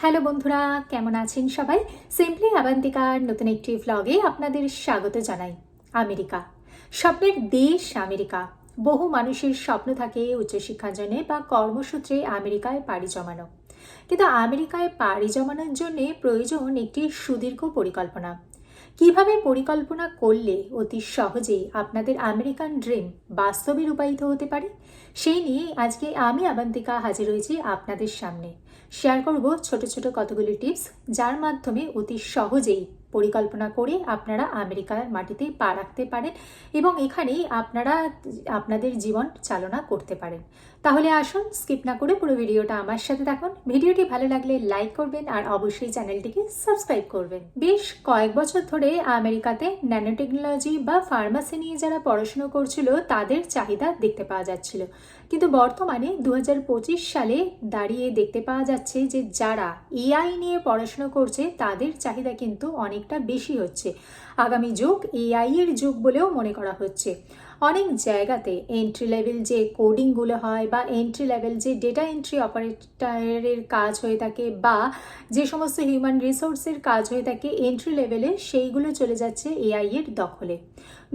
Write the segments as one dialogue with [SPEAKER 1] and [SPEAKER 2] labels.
[SPEAKER 1] Hello বন্ধুরা, কেমন আছেন সবাই? সিম্পলি আবান্তিকার নতুন একটি ভ্লগে আপনাদের স্বাগত জানাই, আমেরিকা। স্বপ্নের দেশ আমেরিকা। বহু মানুষের স্বপ্ন থাকে উচ্চশিক্ষার জন্য বা কর্মসূত্রে আমেরিকায় পাড়ি জমানো। কিন্তু আমেরিকায় পাড়ি জমানোর জন্য প্রয়োজন একটি সুদীর্ঘ পরিকল্পনা। কীভাবে পরিকল্পনা করলে অতি সহজেই আপনাদের আমেরিকান ড্রিম বাস্তবে রূপায়িত হতে পারে? সেই নিয়ে আজকে আমি আবান্তিকা হাজির হয়েছি আপনাদের সামনে। শেয়ার করব ছোট ছোট কতগুলি টিপস, যার মাধ্যমে অতি সহজেই পরিকল্পনা করে আপনারা আমেরিকার মাটিতে পা রাখতে পারেন এবং এখানেই আপনারা, আপনাদের জীবন চালনা করতে পারেন। তাহলে আসুন, স্কিপ না করে পুরো ভিডিওটা আমার সাথে দেখুন ভিডিওটি ভালো লাগলে লাইক করবেন আর অবশ্যই চ্যানেলটিকে সাবস্ক্রাইব করবেন। বেশ কয়েক বছর ধরে আমেরিকাতে ন্যানো টেকনোলজি বা ফার্মাসি নিয়ে যারা পড়াশুনো করছিল, তাদের চাহিদা দেখতে পাওয়া যাচ্ছিল। কিন্তু বর্তমানে দু হাজার পঁচিশ সালে দাঁড়িয়ে দেখতে পাওয়া যাচ্ছে যে, যারা এআই নিয়ে পড়াশুনো করছে, তাদের চাহিদা কিন্তু অনেকটা বেশি হচ্ছে। আগামী যুগ এআই এর যুগ বলেও মনে করা হচ্ছে। অনেক জায়গাতে এন্ট্রি লেভেল যে কোডিংগুলো হয় বা এন্ট্রি লেভেল যে ডেটা এন্ট্রি অপারেটারের কাজ হয়ে থাকে বা যে সমস্ত হিউম্যান রিসোর্সের কাজ হয়ে থাকে এন্ট্রি লেভেলে সেইগুলো চলে যাচ্ছে এআই এর দখলে।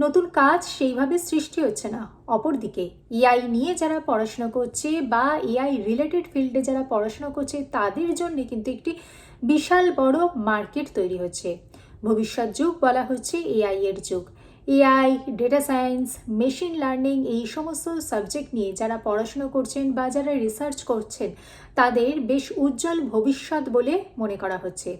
[SPEAKER 1] নতুন কাজ সেইভাবে সৃষ্টি হচ্ছে না। অপরদিকে এআই নিয়ে যারা পড়াশোনা করছে বা এআই রিলেটেড ফিল্ডে যারা পড়াশোনা করছে, তাদের জন্য কিন্তু একটি বিশাল বড় মার্কেট তৈরি হচ্ছে। ভবিষ্যৎ যুগ বলা হচ্ছে এআই এর যুগ। AI data science machine learning এই সমস্ত সাবজেক্ট নিয়ে যারা পড়াশুনো করছেন বা যারা রিসার্চ করছেন, তাদের বেশ উজ্জ্বল ভবিষ্যৎ বলে মনে করা হচ্ছে।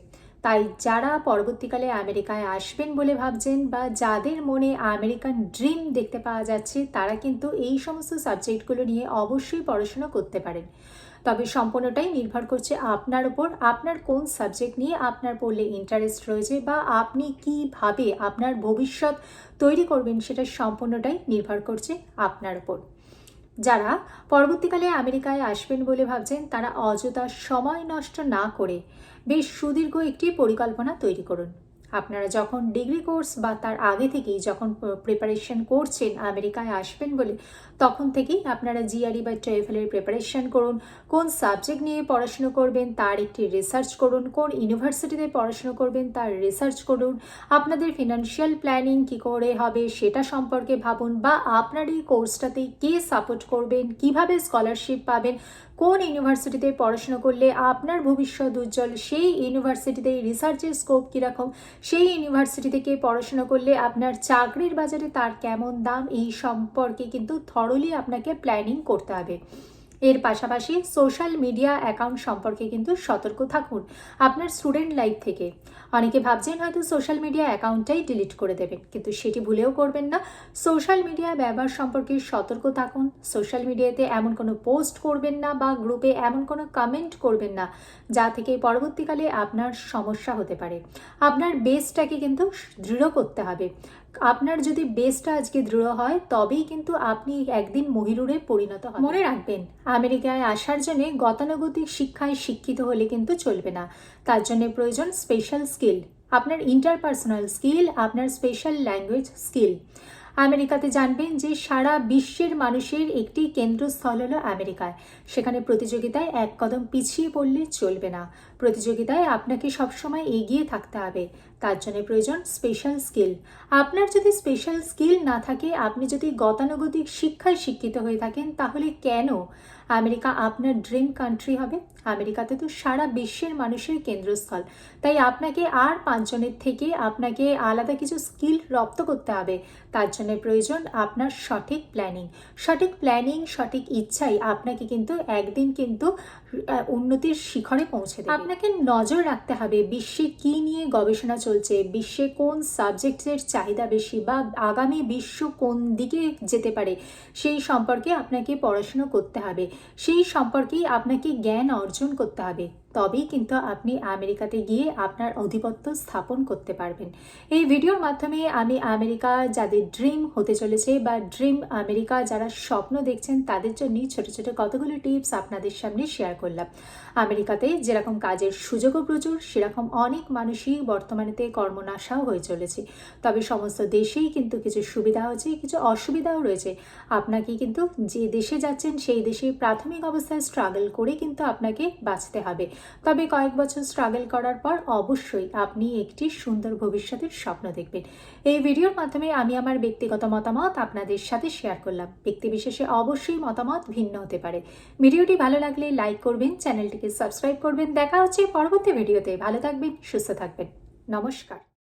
[SPEAKER 1] তাই যারা পরবর্তীকালে আমেরিকায় আসবেন বলে ভাবছেন বা যাদের মনে আমেরিকান ড্রিম দেখতে পাওয়া যাচ্ছে, তারা কিন্তু এই সমস্ত সাবজেক্টগুলো নিয়ে অবশ্যই পড়াশুনো করতে পারেন। তবে সম্পূর্ণটাই নির্ভর করছে আপনার উপর, আপনার কোন সাবজেক্ট নিয়ে আপনার পড়লে ইন্টারেস্ট রয়েছে বা আপনি কীভাবে আপনার ভবিষ্যৎ তৈরি করবেন সেটা সম্পূর্ণটাই নির্ভর করছে আপনার উপর। যারা পরবর্তীকালে আমেরিকায় আসবেন বলে ভাবছেন, তারা অযথা সময় নষ্ট না করে বেশ সুদীর্ঘ একটি পরিকল্পনা তৈরি করুন। আপনারা যখন ডিগ্রি কোর্স বা তার আগে থেকেই যখন প্রিপারেশন করছেন আমেরিকায় আসবেন বলে, তখন থেকেই আপনারা জিআরই বা ট্রেভেলের প্রিপারেশন করুন। কোন সাবজেক্ট নিয়ে পড়াশুনো করবেন তার একটি রিসার্চ করুন। কোন ইউনিভার্সিটিতে পড়াশুনো করবেন তার রিসার্চ করুন। আপনাদের ফিনান্সিয়াল প্ল্যানিং কি করে হবে সেটা সম্পর্কে ভাবুন বা আপনার এই কোর্সটাতে কে সাপোর্ট করবেন, কীভাবে স্কলারশিপ পাবেন কোন ইউনিভার্সিটিতে পড়াশোনা করলে আপনার ভবিষ্যৎ উজ্জ্বল? সেই ইউনিভার্সিটিতে রিসার্চের স্কোপ কীরকম? সেই ইউনিভার্সিটি থেকে পড়াশোনা করলে আপনার চাকরির বাজারে তার কেমন দাম? এই সম্পর্কে কিন্তু থরলি আপনাকে প্ল্যানিং করতে হবে। এর পাশাপাশি সোশ্যাল মিডিয়া অ্যাকাউন্ট সম্পর্কে কিন্তু সতর্ক থাকুন আপনার স্টুডেন্ট লাইফ থেকে। অনেকে ভাবছেন হয়তো সোশ্যাল মিডিয়া অ্যাকাউন্টটাই ডিলিট করে দেবেন, কিন্তু সেটি ভুলেও করবেন না। সোশ্যাল মিডিয়া ব্যবহার সম্পর্কে সতর্ক থাকুন সোশ্যাল মিডিয়াতে এমন কোনো পোস্ট করবেন না বা গ্রুপে এমন কোনো কমেন্ট করবেন না, যা থেকে পরবর্তীকালে আপনার সমস্যা হতে পারে। আপনার বেসটাকে কিন্তু দৃঢ় করতে হবে। আপনার যদি বেসটা আজকে দৃঢ় হয়, তবেই কিন্তু আপনি একদিন মহিরুরে পরিণত হন মনে রাখবেন আমেরিকায় আসার জন্য গতানুগতিক শিক্ষায় শিক্ষিত হলে কিন্তু চলবে না। তার জন্য প্রয়োজন স্পেশাল স্কিল আপনার ইন্টারপার্সোনাল স্কিল আপনার স্পেশাল ল্যাঙ্গুয়েজ স্কিল আমেরিকাতে জানবেন যে সারা বিশ্বের মানুষের একটি কেন্দ্রস্থল হলো আমেরিকায় সেখানে প্রতিযোগিতায় এক কদম পিছিয়ে পড়লে চলবে না। প্রতিযোগিতায় আপনাকে সবসময় এগিয়ে থাকতে হবে। তার জন্য প্রয়োজন স্পেশাল স্কিল আপনার যদি স্পেশাল স্কিল না থাকে, আপনি যদি গতানুগতিক শিক্ষায় শিক্ষিত হয়ে থাকেন, তাহলে কেন আমেরিকা আপনার ড্রিম কান্ট্রি হবে? আমেরিকাতে তো সারা বিশ্বের মানুষের কেন্দ্রস্থল। তাই আপনাকে আর পাঁচজনের থেকে আপনাকে আলাদা কিছু স্কিল রপ্ত করতে হবে। তার জন্য প্রয়োজন আপনার সঠিক প্ল্যানিং সঠিক প্ল্যানিং সঠিক ইচ্ছাই আপনাকে কিন্তু একদিন কিন্তু উন্নতির শিখরে পৌঁছে দেবে। আপনাকে নজর রাখতে হবে বিশ্বে কি নিয়ে গবেষণা চলছে, বিশ্বে কোন সাবজেক্টের চাহিদা বেশি বা আগামী বিশ্ব কোন দিকে যেতে পারে, সেই সম্পর্কে আপনাকে পড়াশুনো করতে হবে। সেই সম্পর্কেই আপনাকে জ্ঞান অর্জন করতে হবে। তবেই কিন্তু আপনি আমেরিকাতে গিয়ে আপনার আধিপত্য স্থাপন করতে পারবেন। এই ভিডিওর মাধ্যমে আমি আমেরিকা যাদের ড্রিম হতে চলেছে বা ড্রিম আমেরিকা যারা স্বপ্ন দেখছেন তাদের জন্য ছোট ছোট কতগুলো টিপস আপনাদের সামনে শেয়ার করলাম। আমেরিকাতে যেরকম কাজের সুযোগও প্রচুর, সেরকম অনেক মানুষই বর্তমানেতে কর্মনাশাও হয়ে চলেছে। তবে সমস্ত দেশেই কিন্তু কিছু সুবিধা হচ্ছে, কিছু অসুবিধাও রয়েছে। আপনাকে কিন্তু যে দেশে যাচ্ছেন সেই দেশে প্রাথমিক অবস্থায় স্ট্রাগল করে কিন্তু আপনাকে বাঁচতে হবে। তবে কয়েক বছর স্ট্রাগল করার পর অবশ্যই আপনি একটি সুন্দর ভবিষ্যতের স্বপ্ন দেখবেন। এই ভিডিওর মাধ্যমে আমি আমার ব্যক্তিগত মতামত আপনাদের সাথে শেয়ার করলাম। ব্যক্তিবিশেষে অবশ্যই মতামত ভিন্ন হতে পারে। ভিডিওটি ভালো লাগলে লাইক করবেন, চ্যানেলটিকে সাবস্ক্রাইব করবেন। দেখা হচ্ছে পরবর্তী ভিডিওতে। ভালো থাকবেন, সুস্থ থাকবেন। নমস্কার।